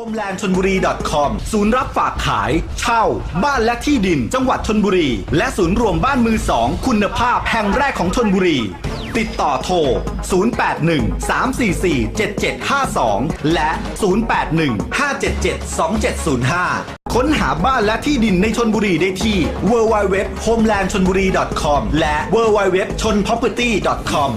homelandchonburi.com ศูนย์รับฝากขาย เช่า บ้านและที่ดิน จังหวัดชนบุรี และศูนย์รวมบ้านมือสองคุณภาพแห่งแรกของชนบุรี ติดต่อโทร 081-344-7752 และ 081-577-2705 ค้นหาบ้านและที่ดินในชนบุรีได้ที่ www.homelandchonburi.com และ www.chonproperty.com